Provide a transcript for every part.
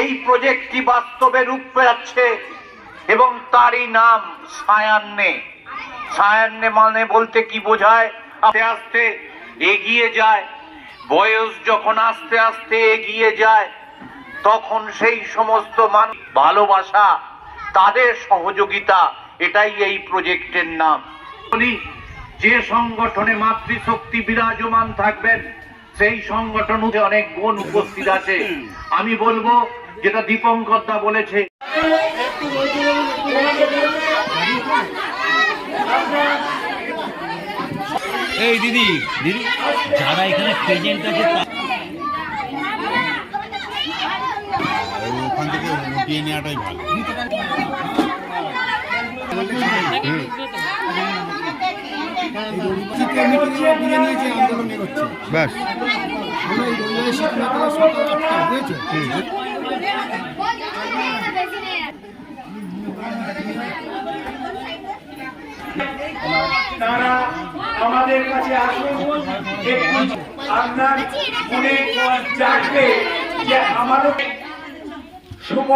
এই প্রজেক্টটি বাস্তবে রূপ পেয়াচ্ছে এবং তারই নাম সায়ান্নে। সায়ান্নে মানে বলতে কি বোঝায়? আস্তে আস্তে এগিয়ে যায়। বয়স যখন আস্তে আস্তে এগিয়ে যায়, তখন সেই সমস্ত মানুষ ভালোবাসা, তাদের সহযোগিতা, এটাই এই প্রজেক্টের নাম। যে সংগঠনে মাতৃশক্তি বিরাজমান থাকবেন, সেই সংগঠনে অনেক গুণ উপস্থিত আছে। আমি বলব যেটা দীপঙ্কর দা বলেছে। এই দিদি দিদি যারা এখানে প্রেজেন্ট আছে ওখান থেকে উঠিয়ে নেওয়াটাই ভালো ব্যাস আমাদের কাছে আসুন। আপনার মনে জাগবে যে আমাদের শুভ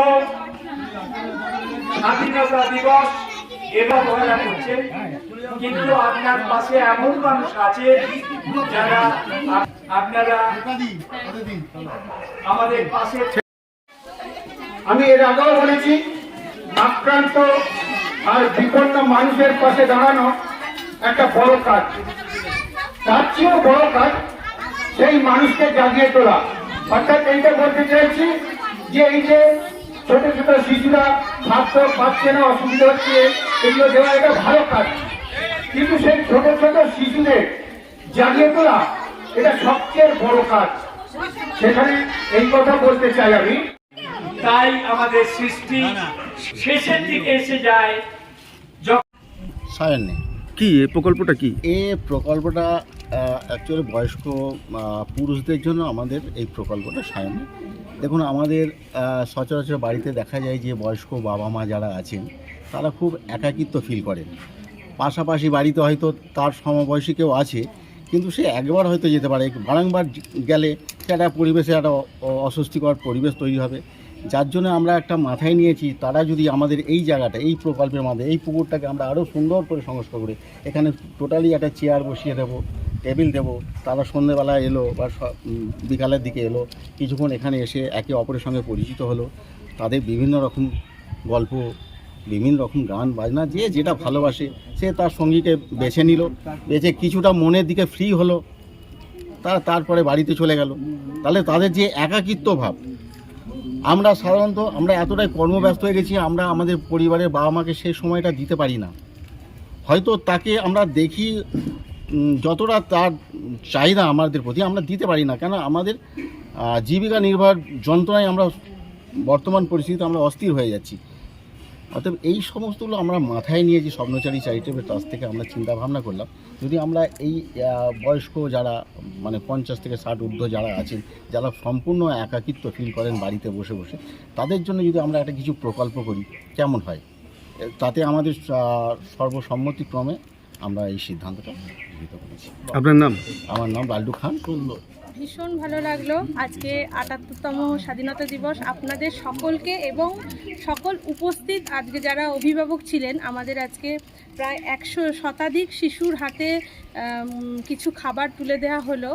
স্বাধীনতা দিবস এবং অবহেলা করছে কিন্তু আপনার পাশে এমন মানুষ আছে যারা আপনারা আমাদের পাশে আমি এর আগেও বলেছি, আক্রান্ত আর বিপন্ন মানুষের পাশে দাঁড়ানো একটা বড় কাজ। তার চেয়েও বড় কাজ সেই মানুষকে জাগিয়ে তোলা। অর্থাৎ এইটা বলতে চাইছি যে এই যে ছোট ছোট শিশুরা খাদ্য পাচ্ছে না অসুবিধা হচ্ছে এগুলো দেওয়া এটা ভালো কাজ। কিন্তু সেই ছোট ছোট শিশুদের জাগিয়ে তোলা এটা সবচেয়ে বড় কাজ। সেখানে এই কথা বলতে চাই আমি। তাই আমাদের সৃষ্টি শেষের দিকে এসে যায় যখন সায়ান্নে কি এই প্রকল্পটা কি? এই প্রকল্পটা অ্যাকচুয়ালি বয়স্ক পুরুষদের জন্য আমাদের এই প্রকল্পটা সায়ান্নে দেখুন, আমাদের সচরাচর বাড়িতে দেখা যায় যে বয়স্ক বাবা মা যারা আছেন, তারা খুব একাকিত্ব ফিল করেন। পাশাপাশি বাড়িতে হয়তো তার সমবয়সী কেউ আছে, কিন্তু সে একবার হয়তো যেতে পারে। বারংবার গেলে সে একটা পরিবেশে একটা অস্বস্তিকর পরিবেশ তৈরি হবে। যার জন্য আমরা একটা মাথায় নিয়েছি, তারা যদি আমাদের এই জায়গাটা, এই প্রকল্পের মাধ্যমে এই পুকুরটাকে আমরা আরও সুন্দর করে সংস্কার করে, এখানে টোটালি একটা চেয়ার বসিয়ে দেবো টেবিল দেবো, তারা সন্ধেবেলা এলো বা বিকালের দিকে এলো, কিছুক্ষণ এখানে এসে একে অপরের সঙ্গে পরিচিত হলো, তাদের বিভিন্ন রকম গল্প, বিভিন্ন রকম গান, বাজনা, যে যেটা ভালোবাসে, সে তার সঙ্গীকে বেছে নিল, বেছে কিছুটা মনের দিকে ফ্রি হলো তারা তারপরে বাড়িতে চলে গেল। তাহলে তাদের যে একাকিত্ব ভাব আমরা সাধারণত, আমরা এতটাই কর্মব্যস্ত হয়ে গেছি, আমরা আমাদের পরিবারের বাবা মাকে সেই সময়টা দিতে পারি না। হয়তো তাকে আমরা দেখি যতটা তার চাহিদা আমাদের প্রতি, আমরা দিতে পারি না। কেন আমাদের জীবিকা নির্ভর যন্ত্রণায় আমরা বর্তমান পরিস্থিতিতে আমরা অস্থির হয়ে যাচ্ছি। অতএব এই সমস্তগুলো আমরা মাথায় নিয়ে যে স্বপ্নচারী চ্যারিটেবল ট্রাস্ট থেকে আমরা চিন্তা ভাবনা করলাম যদি আমরা এই বয়স্ক যারা মানে পঞ্চাশ থেকে ষাট ঊর্ধ্ব যারা আছেন যারা সম্পূর্ণ একাকিত্ব ফিল করেন বাড়িতে বসে বসে তাদের জন্য যদি আমরা একটা কিছু প্রকল্প করি কেমন হয়? তাতে আমাদের সর্বসম্মতিক্রমে আমরা এই সিদ্ধান্তটা গৃহীত করেছি। আপনার নাম? আমার নাম লাল্ডু খান। ভীষণ ভালো লাগল। আজকে আটাত্তরতম স্বাধীনতা দিবস আপনাদের সকলকে এবং সকল উপস্থিত আজকে যারা অভিভাবক ছিলেন, আমাদের আজকে প্রায় একশো শতাধিক শিশুর হাতে কিছু খাবার তুলে দেওয়া হলো।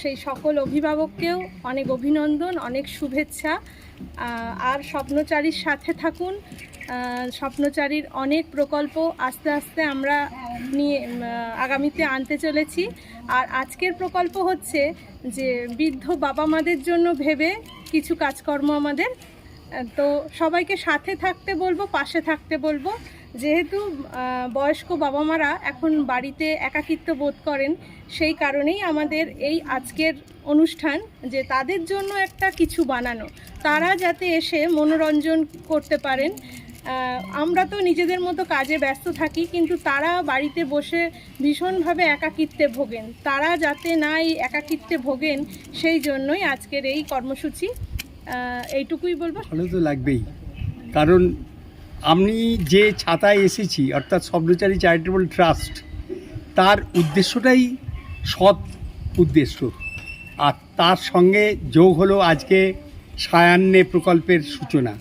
সেই সকল অভিভাবককেও অনেক অভিনন্দন, অনেক শুভেচ্ছা। আর স্বপ্নচারীর সাথে থাকুন। স্বপ্নচারীর অনেক প্রকল্প আস্তে আস্তে আমরা নিয়ে আগামীতে আনতে চলেছি। আর আজকের প্রকল্প হচ্ছে যে বৃদ্ধ বাবা মাদের জন্য ভেবে কিছু কাজকর্ম আমাদের। তো সবাইকে সাথে থাকতে বলব, পাশে থাকতে বলব। যেহেতু বয়স্ক বাবা মারা এখন বাড়িতে একাকিত্ব বোধ করেন, সেই কারণেই আমাদের এই আজকের অনুষ্ঠান যে তাদের জন্য একটা কিছু বানানো। তারা যাতে এসে মনোরঞ্জন করতে পারেন আমরা তো নিজেদের মতো কাজে ব্যস্ত থাকি, কিন্তু তারা বাড়িতে বসে ভীষণভাবে একাকিত্বে ভোগেন। তারা যাতে না এই একাকিত্বে ভোগেন, সেই জন্যই আজকের এই কর্মসূচি। এইটুকুই বলব। ভালো তো লাগবেই। কারণ আমি যে ছাতায় এসেছি, অর্থাৎ স্বপ্নচারী চ্যারিটেবল ট্রাস্ট, তার উদ্দেশ্যটাই সৎ উদ্দেশ্য। আর তার সঙ্গে যোগ হলো আজকে সায়ান্নে প্রকল্পের সূচনা।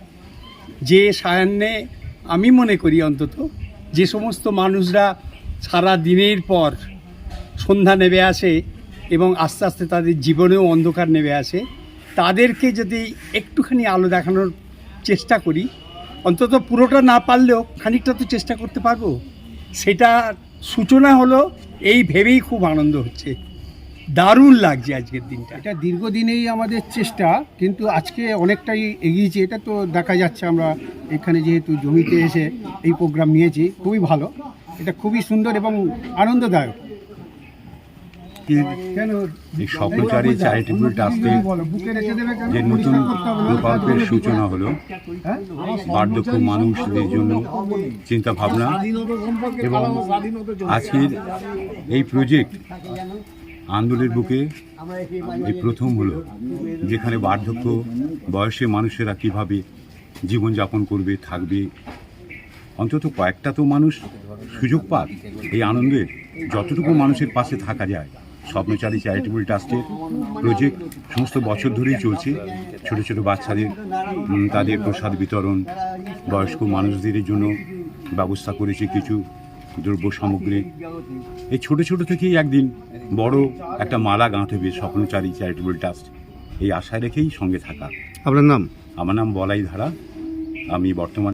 যে সায়ান্নে আমি মনে করি অন্তত, যে সমস্ত মানুষরা সারা দিনের পর সন্ধ্যা নেমে আসে এবং আস্তে আস্তে তাদের জীবনেও অন্ধকার নেমে আসে, তাদেরকে যদি একটুখানি আলো দেখানোর চেষ্টা করি, অন্তত পুরোটা না পারলেও খানিকটা তো চেষ্টা করতে পারব? সেটা সূচনা হলো, এই ভেবেই খুব আনন্দ হচ্ছে। দারুণ লাগছে আজকের দিনটা। এটা দীর্ঘদিনেই আমাদের চেষ্টা কিন্তু আজকে অনেকটাই এগিয়েছে। এটা তো দেখা যাচ্ছে আমরা এখানে যেহেতু জমিতে এসে এই প্রোগ্রাম নিয়েছি খুবই ভালো। এটা খুবই সুন্দর এবং আনন্দদায়ক। কেন? এই স্বপ্নচারী চ্যারিটেবল যে নতুন? প্রকল্পের সূচনা হলো। হ্যাঁ? বার্ধক্য মানুষদের জন্য চিন্তা ভাবনা এবং আজকের এই প্রজেক্ট আন্দোলনের বুকে এই প্রথম হলো যেখানে বার্ধক্য বয়সে মানুষেরা কীভাবে জীবনযাপন করবে, থাকবে, অন্তত কয়েকটা তো মানুষ সুযোগ পাক। এই আনন্দের যতটুকু মানুষের পাশে থাকা যায়, স্বপ্নচারী চ্যারিটেবল ট্রাস্টের প্রজেক্ট সমস্ত বছর ধরেই চলছে। ছোট ছোট বাচ্চাদের তাদের প্রসাদ বিতরণ, বয়স্ক মানুষদের জন্য ব্যবস্থা করেছে কিছু দ্রব্য সামগ্রী। এই ছোট ছোট থেকেই একদিন বড় একটা মালা গাঁথবে স্বপ্নচারী চ্যারিটেবল ট্রাস্ট এই আশায় রেখেই সঙ্গে থাকা। আপনার নাম? আমার নাম বলাই ধারা। আমি বর্তমান